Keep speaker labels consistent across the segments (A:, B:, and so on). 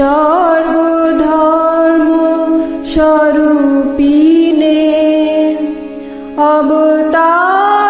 A: সর্বধর্ম স্বরূপিণে অবতার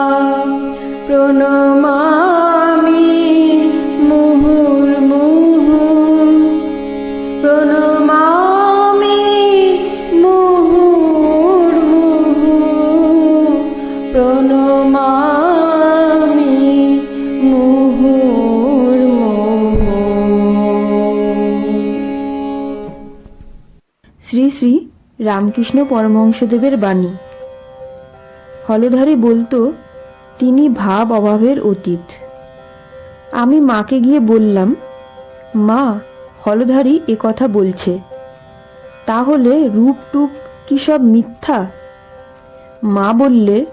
B: শ্রী শ্রী রামকৃষ্ণ পরমহংসদেবের বাণী। হলধারী বলতো, তিনি ভাব অভাবের অতীত। আমি মাকে গিয়ে বললাম, মা, হলধারী এ কথা বলছে। তাহলে রূপ টুপ কি সব মিথ্যা? মা বললে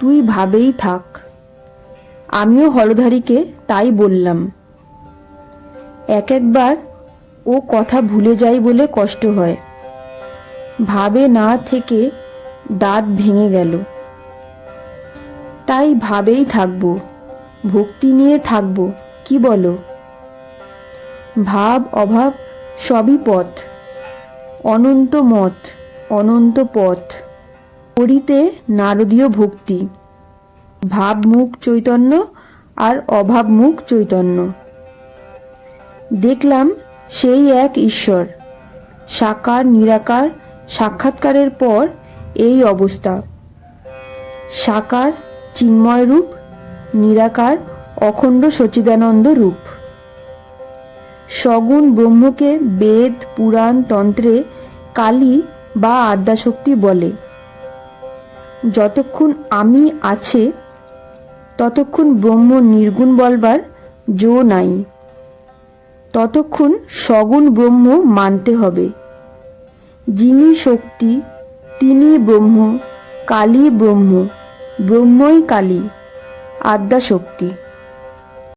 B: তুই ভাবেই থাক। আমিও হলধারীকে তাই বললাম। এক একবার ও কথা ভুলে যাই বলে কষ্ট হয়। ভাবে না থেকে দাঁত ভেঙে গেল। তাই ভাবেই থাকব, ভক্তি নিয়ে থাকব, কি বলো? ভাব, অভাব সবই পথ। অনন্ত মত, অনন্ত পথ। করিতে নারদীয় ভক্তি, ভাবমুখ চৈতন্য আর অভাবমুখ চৈতন্য। দেখলাম সেই এক ঈশ্বর, সাকার নিরাকার সাক্ষাৎকারের পর এই অবস্থা। সাকার চিন্ময় রূপ, নিরাকার অখণ্ড সচিদানন্দ রূপ। সগুণ ব্রহ্মকে বেদ, পুরাণ, তন্ত্রে কালী বা আদ্যাশক্তি বলে। যতক্ষণ আমি আছে, ততক্ষণ ব্রহ্ম নির্গুণ বলবার জো নাই। ততক্ষণ সগুণ ব্রহ্ম মানতে হবে। যিনি শক্তি, তিনি ব্রহ্ম কালী ব্রহ্ম, ব্রহ্মই কালী আদ্যা শক্তি।